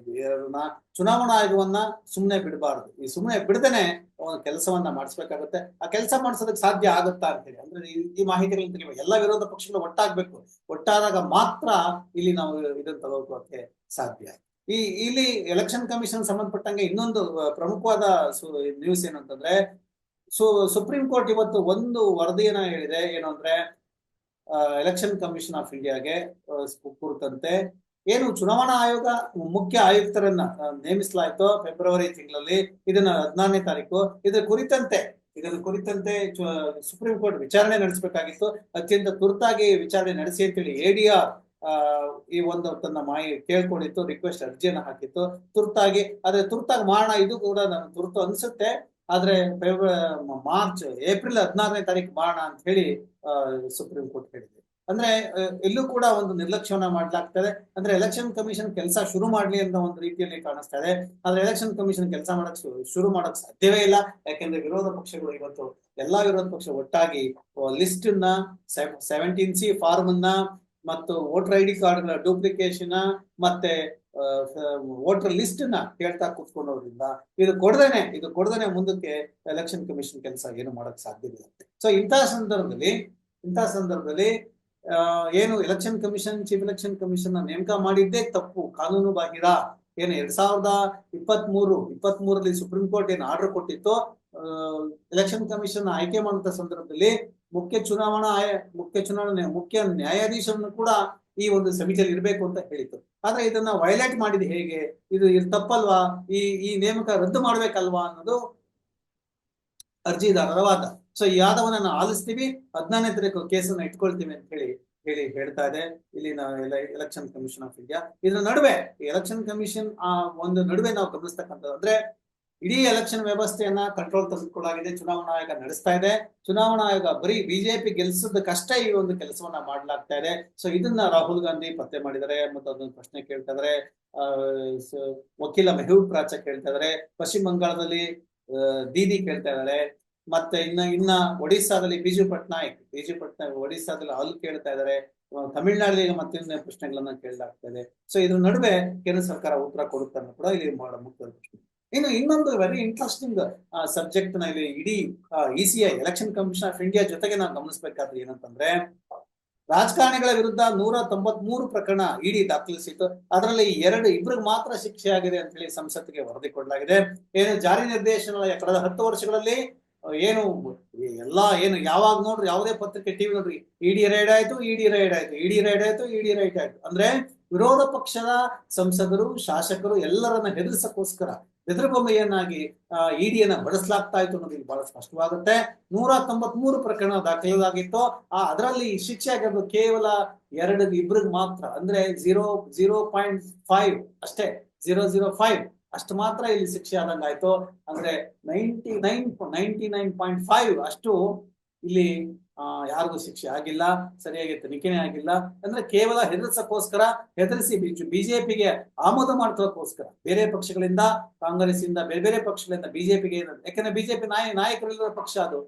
[SPEAKER 1] ಇವರನ್ನ ಚುನಾವಣಾ ಆಯೋಗವನ್ನ ಸುಮ್ಮನೆ ಬಿಡಬಾರದು. ಈ ಸುಮ್ಮನೆ ಬಿಡದೇನೆ ಕೆಲಸವನ್ನ ಮಾಡಿಸ್ಬೇಕಾಗುತ್ತೆ. ಆ ಕೆಲಸ ಮಾಡಿಸೋದಕ್ಕೆ ಸಾಧ್ಯ ಆಗುತ್ತಾ ಅಂತ ಹೇಳಿ ಅಂದ್ರೆ ಈ- ಮಾಹಿತಿಗಳನ್ನ ತೆಗಿಬೇಕು ಎಲ್ಲ ವಿರೋಧ ಪಕ್ಷಗಳು ಒಟ್ಟಾಗ್ಬೇಕು. ಒಟ್ಟಾದಾಗ ಮಾತ್ರ ಇಲ್ಲಿ ನಾವು ಇದನ್ನ ತಗೋಕೋಕೆ ಸಾಧ್ಯ ಈ ಇಲ್ಲಿ ಎಲೆಕ್ಷನ್ ಕಮಿಷನ್ ಸಂಬಂಧಪಟ್ಟಂಗೆ ಇನ್ನೊಂದು ಪ್ರಮುಖವಾದ ನ್ಯೂಸ್ ಏನು ಅಂತಂದ್ರೆ, ಸೊ ಸುಪ್ರೀಂ ಕೋರ್ಟ್ ಇವತ್ತು ಒಂದು ವರದಿಯನ್ನ ಹೇಳಿದೆ. ಏನು ಅಂದ್ರೆ ಎಲೆಕ್ಷನ್ ಕಮಿಷನ್ ಆಫ್ ಇಂಡಿಯಾಗೆ ಕುರಿತಂತೆ ಏನು ಚುನಾವಣಾ ಆಯೋಗ, ಮುಖ್ಯ ಆಯುಕ್ತರನ್ನ ನೇಮಿಸಲಾಯ್ತು ಫೆಬ್ರವರಿ ತಿಂಗಳಲ್ಲಿ ಇದನ್ನ ಹದಿನಾರನೇ ತಾರೀಕು. ಇದರ ಕುರಿತಂತೆ ಇದರ ಕುರಿತಂತೆ ಸುಪ್ರೀಂ ಕೋರ್ಟ್ ವಿಚಾರಣೆ ನಡೆಸಬೇಕಾಗಿತ್ತು. ಅತ್ಯಂತ ತುರ್ತಾಗಿ ವಿಚಾರಣೆ ನಡೆಸಿ ಅಂತೇಳಿ ಎಡಿಆರ್ ಈ ಒಂದು ತನ್ನ ಮಾಹಿ ಕೇಳ್ಕೊಂಡಿತ್ತು ರಿಕ್ವೆಸ್ಟ್ ಅರ್ಜಿಯನ್ನು ಹಾಕಿತ್ತು. ತುರ್ತಾಗಿ, ಆದ್ರೆ ತುರ್ತಾಗಿ ಮಾಡೋಣ ಇದು ಕೂಡ ನಾನು ತುರ್ತು ಅನ್ಸುತ್ತೆ. ಆದ್ರೆ ಮಾರ್ಚ್, ಏಪ್ರಿಲ್ ಹದಿನಾರನೇ ತಾರೀಕು ಮಾಡೋಣ ಅಂತ ಹೇಳಿ ಸುಪ್ರೀಂ ಕೋರ್ಟ್ ಹೇಳಿದೆ. ಅಂದ್ರೆ ಎಲ್ಲೂ ಕೂಡ ಒಂದು ನಿರ್ಲಕ್ಷ್ಯವನ್ನ ಮಾಡ್ಲಾಗ್ತದೆ. ಅಂದ್ರೆ ಎಲೆಕ್ಷನ್ ಕಮಿಷನ್ ಕೆಲಸ ಶುರು ಮಾಡ್ಲಿ ಅಂತ ಒಂದು ರೀತಿಯಲ್ಲಿ ಕಾಣಿಸ್ತಾ ಇದೆ. ಆದ್ರೆ ಎಲೆಕ್ಷನ್ ಕಮಿಷನ್ ಕೆಲಸ ಮಾಡಕ್ ಶುರು ಮಾಡಕ್ ಸಾಧ್ಯವೇ ಇಲ್ಲ. ಯಾಕೆಂದ್ರೆ ವಿರೋಧ ಪಕ್ಷಗಳು ಇವತ್ತು, ಎಲ್ಲಾ ವಿರೋಧ ಪಕ್ಷ ಒಟ್ಟಾಗಿ ಲಿಸ್ಟ್ನ ಸೆವೆಂಟೀನ್ ಸಿ ಫಾರ್ಮ್ ಅನ್ನ ಮತ್ತು voter I D card duplication ಮತ್ತೆ ವೋಟರ್ ಲಿಸ್ಟ್ನ ಕೇಳ್ತಾ ಕೂತ್ಕೊಂಡೋದ್ರಿಂದ ಇದು ಕೊಡದೇನೆ ಇದು ಕೊಡದೇನೆ ಮುಂದಕ್ಕೆ ಎಲೆಕ್ಷನ್ ಕಮಿಷನ್ ಕೆಲಸ ಏನು ಮಾಡಕ್ ಸಾಧ್ಯವಿಲ್ಲ ಸೊ ಇಂತಹ ಸಂದರ್ಭದಲ್ಲಿ ಇಂತಹ ಸಂದರ್ಭದಲ್ಲಿ ಏನು election commission chief election commission ನೇಮಕ ಮಾಡಿದ್ದೇ ತಪ್ಪು, ಕಾನೂನು ಬಾಹಿರ. ಏನು ಎರಡ್ ಸಾವಿರದ ಇಪ್ಪತ್ತ್ ಮೂರು ಇಪ್ಪತ್ತ್ ಮೂರಲ್ಲಿ ಸುಪ್ರೀಂ ಕೋರ್ಟ್ ಏನು ಆರ್ಡರ್ ಕೊಟ್ಟಿತ್ತು ಎಲೆಕ್ಷನ್ ಕಮಿಷನ್ ಆಯ್ಕೆ ಮಾಡುವಂತ ಸಂದರ್ಭದಲ್ಲಿ ಮುಖ್ಯ ಚುನಾವಣಾ ಆಯ, ಮುಖ್ಯ ಚುನಾವಣೆ ಮುಖ್ಯ ನ್ಯಾಯಾಧೀಶರನ್ನು ಕೂಡ ಈ ಒಂದು ಸಮಿತಿಯಲ್ಲಿ ಇರಬೇಕು ಅಂತ ಹೇಳಿತ್ತು. ಆದ್ರೆ ಇದನ್ನ ವೈಲೇಟ್ ಮಾಡಿದ ಹೇಗೆ? ಇದು ಇದು ತಪ್ಪಲ್ವಾ? ಈ ಈ ನೇಮಕ ರದ್ದು ಮಾಡ್ಬೇಕಲ್ವಾ ಅನ್ನೋದು ಅರ್ಜಿದಾರರ ವಾದ. ಸೊ ಈ ವಾದವನ್ನ ಆಲಿಸ್ತೀವಿ. ಹದಿನಾರನೇ ತಾರೀಕು ಕೇಸನ್ನ ಇಟ್ಕೊಳ್ತೀವಿ ಅಂತ ಹೇಳಿ ಹೇಳಿ ಹೇಳ್ತಾ ಇದೆ. ಇಲ್ಲಿ ನಾವು ಎಲೆಕ್ಷನ್ ಕಮಿಷನ್ ಆಫ್ ಇಂಡಿಯಾ ಇದ್ರ ನಡುವೆ ಎಲೆಕ್ಷನ್ ಕಮಿಷನ್ ಆ ಒಂದು ನಡುವೆ ನಾವು ಗಮನಿಸ್ತಕ್ಕಂಥದ್ದು ಅಂದ್ರೆ ಇಡೀ ಎಲೆಕ್ಷನ್ ವ್ಯವಸ್ಥೆಯನ್ನ ಕಂಟ್ರೋಲ್ ತೆಗೆದುಕೊಳ್ಳಾಗಿದೆ ಚುನಾವಣಾ ಆಯೋಗ ನಡೆಸ್ತಾ ಇದೆ. ಚುನಾವಣಾ ಆಯೋಗ ಬರೀ ಬಿಜೆಪಿ ಗೆಲ್ಸೋದಕ್ಕಷ್ಟೇ ಈ ಒಂದು ಕೆಲಸವನ್ನ ಮಾಡ್ಲಾಗ್ತಾ ಇದೆ. ಸೊ ಇದನ್ನ ರಾಹುಲ್ ಗಾಂಧಿ ಪತ್ತೆ ಮಾಡಿದರೆ ಮತ್ತೆ ಅದೊಂದು ಪ್ರಶ್ನೆ ಕೇಳ್ತಾ ಇದ್ರೆ. ವಕೀಲ ಮೆಹೂಬ್ ಪ್ರಾಚ ಕೇಳ್ತಾ ಇದ್ದಾರೆ ಪಶ್ಚಿಮ ಬಂಗಾಳದಲ್ಲಿ ದೀದಿ ಕೇಳ್ತಾ ಇದ್ದಾರೆ ಮತ್ತೆ ಇನ್ನ ಇನ್ನ ಒಡಿಸ್ಸಾದಲ್ಲಿ ಬಿಜು ಪಟ್ನಾಯಕ್ ಬಿಜು ಪಟ್ನಾಯಕ್ ಒಡಿಸ್ಸಾದಲ್ಲಿ ಅಲ್ಲಿ ಕೇಳ್ತಾ ಇದ್ದಾರೆ ಈಗ ಮತ್ತಿನ್ನ ಪ್ರಶ್ನೆಗಳನ್ನ ಕೇಳಲಾಗ್ತಾ ಇದೆ. ಸೊ ಇದ್ರ ನಡುವೆ ಕೇಂದ್ರ ಸರ್ಕಾರ ಉತ್ತರ ಕೊಡುತ್ತೆ ಕೂಡ ಇಲ್ಲಿ ಮಾಡ ಮುಕ್ತ ಇನ್ನು ಇನ್ನೊಂದು ವೆರಿ ಇಂಟ್ರೆಸ್ಟಿಂಗ್ ಸಬ್ಜೆಕ್ಟ್ನ ಇಲ್ಲಿ ಇಡೀ E C I election commission of India ಜೊತೆಗೆ ನಾವು ಗಮನಿಸಬೇಕಾದ್ರೆ ಏನಂತಂದ್ರೆ, ರಾಜಕಾರಣಿಗಳ ವಿರುದ್ಧ ನೂರ ತೊಂಬತ್ ಮೂರು ಪ್ರಕರಣ ಇಡಿ ದಾಖಲಿಸಿತ್ತು. ಅದರಲ್ಲಿ ಎರಡು ಇಬ್ಬರಿಗೆ ಮಾತ್ರ ಶಿಕ್ಷೆ ಆಗಿದೆ ಅಂತ ಹೇಳಿ ಸಂಸತ್ತಿಗೆ ವರದಿ ಕೊಡಲಾಗಿದೆ. ಏನು ಜಾರಿ ನಿರ್ದೇಶನಾಲಯ ಕಳೆದ ಹತ್ತು ವರ್ಷಗಳಲ್ಲಿ ಏನು, ಎಲ್ಲಾ ಏನು ಯಾವಾಗ ನೋಡ್ರಿ, ಯಾವುದೇ ಪತ್ರಿಕೆ, ಟಿವಿ ನೋಡ್ರಿ, ಇಡಿ ರೈಡ್ ಆಯ್ತು, ಇಡಿ ರೈಡ್ ಆಯ್ತು, ಇಡಿ ರೈಡ್ ಆಯ್ತು, ಇಡಿ ರೈಡ್ ಆಯ್ತು. ಅಂದ್ರೆ ವಿರೋಧ ಪಕ್ಷದ ಸಂಸದರು, ಶಾಸಕರು ಎಲ್ಲರನ್ನ ಹೆದರ್ಸಕ್ಕೋಸ್ಕರ ಬೆದರುಬೊಮ್ಮೆಯನ್ನಾಗಿ ಇಡಿಯನ್ನ ಬಳಸಲಾಗ್ತಾ ಇತ್ತು ಅನ್ನೋದು ಬಹಳ ಸ್ಪಷ್ಟವಾಗುತ್ತೆ. ನೂರ ತೊಂಬತ್ ಮೂರು ಪ್ರಕರಣ ದಾಖಲಾಗಿತ್ತು ಆ, ಅದರಲ್ಲಿ ಶಿಕ್ಷೆ ಆಗಿರೋದು ಕೇವಲ ಎರಡು ಇಬ್ರಿಗೆ ಮಾತ್ರ, ಅಂದ್ರೆ ಜೀರೋ ಜೀರೋ ಪಾಯಿಂಟ್ ಫೈವ್ ಅಷ್ಟೇ ಜೀರೋ ಜೀರೋ ಫೈವ್ ಅಷ್ಟು ಮಾತ್ರ ಇಲ್ಲಿ ಶಿಕ್ಷೆ ಆದಂಗಾಯ್ತು. ಅಂದ್ರೆ ninety nine ninety nine point five ಅಷ್ಟು ಇಲ್ಲಿ ಯಾರಿಗೂ ಶಿಕ್ಷೆ ಆಗಿಲ್ಲ ಸರಿಯಾಗಿ ತನಿಖೆನೇ ಆಗಿಲ್ಲ, ಅಂದ್ರೆ ಕೇವಲ ಹೆದರ್ಸಕ್ಕೋಸ್ಕರ, ಹೆದರಿಸಿ ಬಿಜೆಪಿಗೆ ಆಮೋದ ಮಾಡ್ಕೊಳ್ಳೋಕ್ಕೋಸ್ಕರ, ಬೇರೆ ಪಕ್ಷಗಳಿಂದ ಕಾಂಗ್ರೆಸ್ ಇಂದ ಬೇರೆ ಬೇರೆ ಪಕ್ಷಗಳಿಂದ ಬಿಜೆಪಿಗೆ ಯಾಕಂದ್ರೆ ಬಿಜೆಪಿ ನಾಯ, ನಾಯಕರಿಲ್ಲದ ಪಕ್ಷ ಅದು.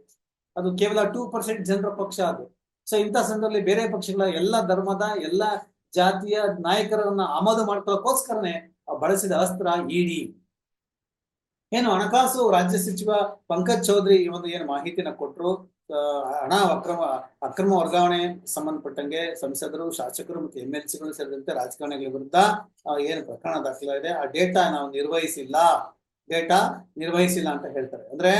[SPEAKER 1] ಅದು ಕೇವಲ ಟೂ ಪರ್ಸೆಂಟ್ ಜನರ ಪಕ್ಷ ಅದು. ಸೊ ಇಂಥ ಸಂದರ್ಭದಲ್ಲಿ ಬೇರೆ ಪಕ್ಷಗಳ ಎಲ್ಲ ಧರ್ಮದ, ಎಲ್ಲ ಜಾತಿಯ ನಾಯಕರನ್ನ ಆಮದು ಮಾಡ್ಕೊಳ್ಳೋಕ್ಕೋಸ್ಕರನೇ ಬಳಸಿದ ಅಸ್ತ್ರ ಇಡಿ. ಏನು ಹಣಕಾಸು, ರಾಜ್ಯ ಸಚಿವ ಪಂಕಜ್ ಚೌಧರಿ ಈ ಒಂದು ಏನು ಮಾಹಿತಿನ ಕೊಟ್ಟರು ಹಣ ಅಕ್ರಮ ಅಕ್ರಮ ವರ್ಗಾವಣೆ ಸಂಬಂಧಪಟ್ಟಂಗೆ ಸಂಸದರು, ಶಾಸಕರು ಮತ್ತು ಎಂ ಎಲ್ ಸಿಗಳು ಸೇರಿದಂತೆ ರಾಜಕಾರಣಿಗಳ ವಿರುದ್ಧ ಏನು ಪ್ರಕರಣ ದಾಖಲಾಗಿದೆ, ಆ ಡೇಟಾ ನಾವು ನಿರ್ವಹಿಸಿಲ್ಲ, ಡೇಟಾ ನಿರ್ವಹಿಸಿಲ್ಲ ಅಂತ ಹೇಳ್ತಾರೆ. ಅಂದ್ರೆ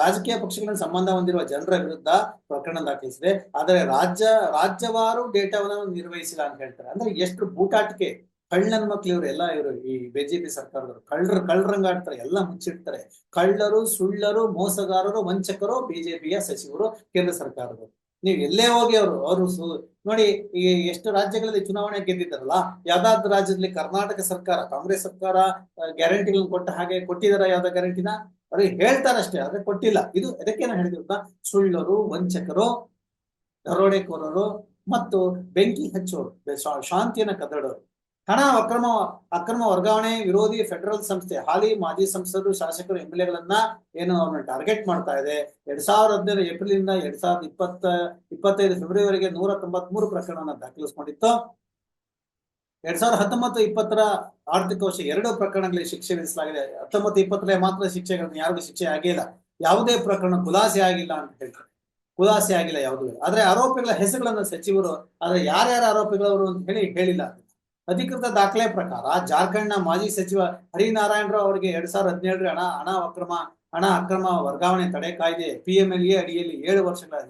[SPEAKER 1] ರಾಜಕೀಯ ಪಕ್ಷಗಳ ಸಂಬಂಧ ಹೊಂದಿರುವ ಜನರ ವಿರುದ್ಧ ಪ್ರಕರಣ ದಾಖಲಿಸಿದೆ, ಆದರೆ ರಾಜ್ಯ, ರಾಜ್ಯವಾರು ಡೇಟಾವನ್ನು ನಿರ್ವಹಿಸಿಲ್ಲ ಅಂತ ಹೇಳ್ತಾರೆ. ಅಂದ್ರೆ ಎಷ್ಟು ಬೂಟಾಟಿಕೆ ಕಳ್ಳನ ಮಕ್ಳು ಇವರು ಎಲ್ಲ ಇವರು ಈ ಬಿಜೆಪಿ ಸರ್ಕಾರದವರು. ಕಳ್ಳರು ಕಳ್ಳರಂಗ ಆಡ್ತಾರೆ, ಎಲ್ಲ ಮುಚ್ಚಿಡ್ತಾರೆ. ಕಳ್ಳರು, ಸುಳ್ಳರು, ಮೋಸಗಾರರು, ವಂಚಕರು ಬಿಜೆಪಿಯ ಸಚಿವರು ಕೇಂದ್ರ ಸರ್ಕಾರದವರು. ನೀವು ಎಲ್ಲೇ ಹೋಗಿ ಅವರು ಅವರು ನೋಡಿ ಈ ಎಷ್ಟು ರಾಜ್ಯಗಳಲ್ಲಿ ಚುನಾವಣೆ ಗೆದ್ದಿದ್ದಾರಲ್ಲ ಯಾವ್ದಾದ್ರು ರಾಜ್ಯದಲ್ಲಿ ಕರ್ನಾಟಕ ಸರ್ಕಾರ, ಕಾಂಗ್ರೆಸ್ ಸರ್ಕಾರ ಗ್ಯಾರಂಟಿಗಳನ್ನ ಕೊಟ್ಟ ಹಾಗೆ ಕೊಟ್ಟಿದಾರ ಯಾವ್ದೋ ಗ್ಯಾರಂಟಿನ? ಅವ್ರಿಗೆ ಹೇಳ್ತಾರಷ್ಟೇ ಆದ್ರೆ ಕೊಟ್ಟಿಲ್ಲ. ಇದು ಎದಕ್ಕೇನ ಹೇಳಿದ್ರು? ಸುಳ್ಳರು, ವಂಚಕರು, ದರೋಡೆಕೋರರು ಮತ್ತು ಬೆಂಕಿ ಹಚ್ಚೋರು ಶಾಂತಿಯನ್ನ ಕದಡೋರು. ಹಣ ಅಕ್ರಮ ಅಕ್ರಮ ವರ್ಗಾವಣೆ ವಿರೋಧಿ ಫೆಡರಲ್ ಸಂಸ್ಥೆ, ಹಾಲಿ ಮಾಜಿ ಸಂಸದರು, ಶಾಸಕರು ಎಂ ಎಲ್ ಎಗಳನ್ನ ಏನು ಅವ್ರನ್ನ ಟಾರ್ಗೆಟ್ ಮಾಡ್ತಾ ಇದೆ. ಎರಡ್ ಸಾವಿರದ ಹದಿನೈದು ಏಪ್ರಿಲ್ ಇಂದ ಎರಡ್ ಸಾವಿರದ ಇಪ್ಪತ್ತ, ಇಪ್ಪತ್ತೈದು ಫೆಬ್ರವರಿಗೆ ನೂರ ತೊಂಬತ್ ಮೂರು ಪ್ರಕರಣವನ್ನ ದಾಖಲಿಸಿಕೊಂಡಿತ್ತು. ಎರಡ್ ಸಾವಿರದ ಹತ್ತೊಂಬತ್ತು ಇಪ್ಪತ್ತರ ಆರ್ಥಿಕ ವರ್ಷ ಎರಡು ಪ್ರಕರಣಗಳಿಗೆ ಶಿಕ್ಷೆ ವಿಧಿಸಲಾಗಿದೆ. ಹತ್ತೊಂಬತ್ತು ಇಪ್ಪತ್ತರಲ್ಲಿ ಮಾತ್ರ ಶಿಕ್ಷೆಗಳನ್ನ, ಯಾರಿಗೂ ಶಿಕ್ಷೆ ಆಗಿಲ್ಲ ಯಾವುದೇ ಪ್ರಕರಣ ಖುಲಾಸೆ ಆಗಿಲ್ಲ ಅಂತ ಹೇಳ್ತಾರೆ. ಖುಲಾಸೆ ಆಗಿಲ್ಲ ಯಾವುದೂ ಆದ್ರೆ ಆರೋಪಿಗಳ ಹೆಸರುಗಳನ್ನ ಸಚಿವರು, ಆದ್ರೆ ಯಾರ್ಯಾರ ಆರೋಪಿಗಳವರು ಅಂತ ಹೇಳಿ ಹೇಳಿಲ್ಲ. ಅಧಿಕೃತ ದಾಖಲೆ ಪ್ರಕಾರ ಜಾರ್ಖಂಡ್ನ ಮಾಜಿ ಸಚಿವ ಹರಿನಾರಾಯಣ ರಾವ್ ಅವರಿಗೆ ಎರಡ್ ಸಾವಿರದ ಹದಿನೇಳರ ಹಣ ಹಣ ಅಕ್ರಮ ಹಣ ಅಕ್ರಮ ವರ್ಗಾವಣೆ ತಡೆ ಕಾಯ್ದೆ ಪಿಎಂಎಲ್ಎ ಅಡಿಯಲ್ಲಿ ಏಳು ವರ್ಷಗಳ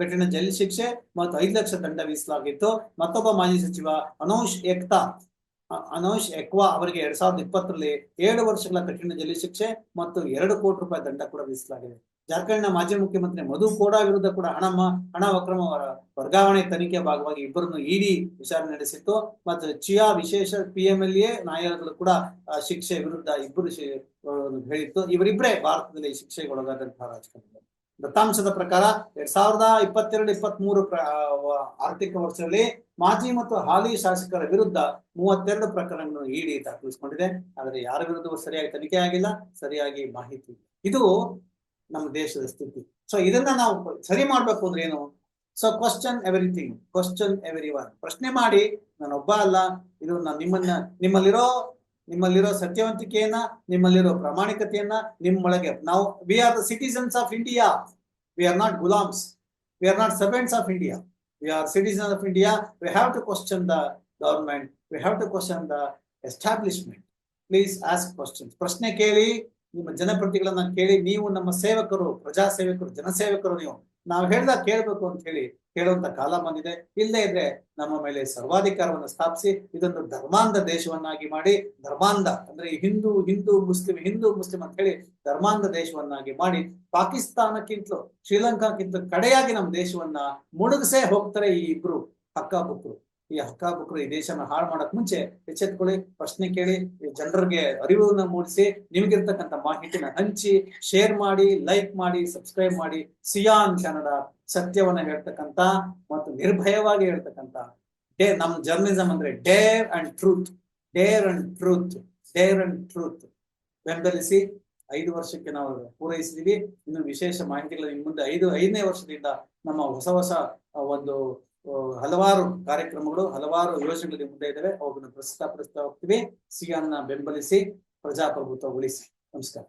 [SPEAKER 1] ಕಠಿಣ ಜೈಲು ಶಿಕ್ಷೆ ಮತ್ತು ಐದು ಲಕ್ಷ ದಂಡ ವಿಧಿಸಲಾಗಿತ್ತು. ಮತ್ತೊಬ್ಬ ಮಾಜಿ ಸಚಿವ ಅನೌಶ್ ಎಕ್ತಾ ಅನೌಶ್ ಎಕ್ವಾ ಅವರಿಗೆ ಎರಡ್ ಸಾವಿರದ ಇಪ್ಪತ್ತರಲ್ಲಿ ಏಳು ವರ್ಷಗಳ ಕಠಿಣ ಜೈಲು ಶಿಕ್ಷೆ ಮತ್ತು ಎರಡು ಕೋಟಿ ರೂಪಾಯಿ ದಂಡ ಕೂಡ ವಿಧಿಸಲಾಗಿದೆ. ಜಾರ್ಖಂಡ್ನ ಮಾಜಿ ಮುಖ್ಯಮಂತ್ರಿ ಮಧು ಕೋಡಾ ವಿರುದ್ಧ ಕೂಡ ಹಣ ಹಣ ಅಕ್ರಮ ವರ್ಗಾವಣೆ ತನಿಖೆ ಭಾಗವಾಗಿ ಇಬ್ಬರನ್ನು ಇಡಿ ವಿಚಾರಣೆ ನಡೆಸಿತ್ತು. ಮತ್ತು ಚಿಯಾ ವಿಶೇಷ ಪಿಎಂಎಲ್ಎ ನ್ಯಾಯಾಲಯಗಳು ಕೂಡ ಶಿಕ್ಷೆ ವಿರುದ್ಧ ಇಬ್ಬರು ಹೇಳಿತ್ತು. ಇವರಿಬ್ಬರೇ ಭಾರತದಲ್ಲಿ ಶಿಕ್ಷೆಗೆ ಒಳಗಾದಂತಹ ರಾಜಕಾರಣಿಗಳು. ದತ್ತಾಂಶದ ಪ್ರಕಾರ ಎರಡ್ ಸಾವಿರದ ಇಪ್ಪತ್ತೆರಡು ಇಪ್ಪತ್ತ್ ಮೂರು ಆರ್ಥಿಕ ವರ್ಷದಲ್ಲಿ ಮಾಜಿ ಮತ್ತು ಹಾಲಿ ಶಾಸಕರ ವಿರುದ್ಧ ಮೂವತ್ತೆರಡು ಪ್ರಕರಣಗಳನ್ನು ಇಡಿ ದಾಖಲಿಸಿಕೊಂಡಿದೆ. ಆದರೆ ಯಾರ ವಿರುದ್ಧವೂ ಸರಿಯಾಗಿ ತನಿಖೆ ಆಗಿಲ್ಲ, ಸರಿಯಾಗಿ ಮಾಹಿತಿ ಇದು ನಮ್ಮ ದೇಶದ ಸ್ಥಿತಿ. ಸೊ ಇದನ್ನ ನಾವು ಸರಿ ಮಾಡ್ಬೇಕು ಅಂದ್ರೆ ಏನು? So question everything question every one ಪ್ರಶ್ನೆ ಮಾಡಿ, ನಾನು ಒಬ್ಬ ಅಲ್ಲ, ಇದು ನಾನು ನಿಮ್ಮನ್ನ, ನಿಮ್ಮಲ್ಲಿರೋ ನಿಮ್ಮಲ್ಲಿರೋ ಸತ್ಯವಂತಿಕೆಯನ್ನ, ನಿಮ್ಮಲ್ಲಿರೋ ಪ್ರಾಮಾಣಿಕತೆಯನ್ನ ನಿಮ್ಮೊಳಗೆ, ನಾವು we are the citizens of India we are not ಗುಲಾಮ್ಸ್ we are not servants of India we are citizen of India we have to question the government we have to question the establishment please ask questions ಪ್ರಶ್ನೆ ಕೇಳಿ. ನಿಮ್ಮ ಜನಪ್ರತಿಗಳನ್ನ ಕೇಳಿ ನೀವು ನಮ್ಮ ಸೇವಕರು ಪ್ರಜಾ ಸೇವಕರು ಜನಸೇವಕರು ನೀವು. ನಾವು ಹೇಳ್ದಾಗ ಕೇಳ್ಬೇಕು ಅಂತ ಹೇಳಿ ಕೇಳುವಂತ ಕಾಲ ಬಂದಿದೆ. ಇಲ್ಲೇ ಇದ್ರೆ ನಮ್ಮ ಮೇಲೆ ಸರ್ವಾಧಿಕಾರವನ್ನು ಸ್ಥಾಪಿಸಿ ಇದೊಂದು ಧರ್ಮಾಂಧ ದೇಶವನ್ನಾಗಿ ಮಾಡಿ, ಧರ್ಮಾಂಧ ಅಂದ್ರೆ ಹಿಂದೂ ಹಿಂದೂ ಮುಸ್ಲಿಂ ಹಿಂದೂ ಮುಸ್ಲಿಂ ಅಂತ ಹೇಳಿ ಧರ್ಮಾಂಧ ದೇಶವನ್ನಾಗಿ ಮಾಡಿ ಪಾಕಿಸ್ತಾನಕ್ಕಿಂತಲೂ ಶ್ರೀಲಂಕಾಕ್ಕಿಂತ ಕಡೆಯಾಗಿ ನಮ್ಮ ದೇಶವನ್ನ ಮುಳುಗಿಸೇ ಹೋಗ್ತಾರೆ ಈ ಇಬ್ರು ಹಕ್ಕಾಬುಕ್ರು ಈ ಹಕ್ಕಾಬುಕ್ರು ಈ ದೇಶನ ಹಾಳು ಮಾಡಕ್ ಮುಂಚೆ ಎಚ್ಚೆತ್ಕೊಳ್ಳಿ, ಪ್ರಶ್ನೆ ಕೇಳಿ ಜನರಿಗೆ ಅರಿವನ್ನ ಮೂಡಿಸಿ, ನಿಮ್ಗಿರ್ತಕ್ಕಂಥ ಮಾಹಿತಿನ ಹಂಚಿ ಶೇರ್ ಮಾಡಿ ಲೈಕ್ ಮಾಡಿ ಸಬ್ಸ್ಕ್ರೈಬ್ ಮಾಡಿ, ಸಿಯಾನ್ ಕನ್ನಡ ಸತ್ಯವನ್ನ ಹೇಳ್ತಕ್ಕಂತ ಮತ್ತು ನಿರ್ಭಯವಾಗಿ ಹೇಳ್ತಕ್ಕಂತ ಡೇ, ನಮ್ ಜರ್ನಲಿಸಂ ಅಂದ್ರೆ dare and truth dare and truth dare and truth ಬೆಂಬಲಿಸಿ ಐದು ವರ್ಷಕ್ಕೆ ನಾವು ಪೂರೈಸಿದೀವಿ. ಇನ್ನು ವಿಶೇಷ ಮಾಹಿತಿಗಳು ಇನ್ನು ಮುಂದೆ ಐದು, ಐದನೇ ವರ್ಷದಿಂದ ನಮ್ಮ ಹೊಸ ಹೊಸ ಒಂದು ಹಲವಾರು ಕಾರ್ಯಕ್ರಮಗಳು ಹಲವಾರು ಯೋಜನೆಗಳು ಮುಂದೆ ಇದ್ದಾವೆ. ಅವುಗಳನ್ನು ಪ್ರಸ್ತಾಪಿಸ್ತಾ ಹೋಗ್ತೀವಿ. ಸಿಯಾನ್ನ ಬೆಂಬಲಿಸಿ ಪ್ರಜಾಪ್ರಭುತ್ವ ಉಳಿಸಿ. ನಮಸ್ಕಾರ.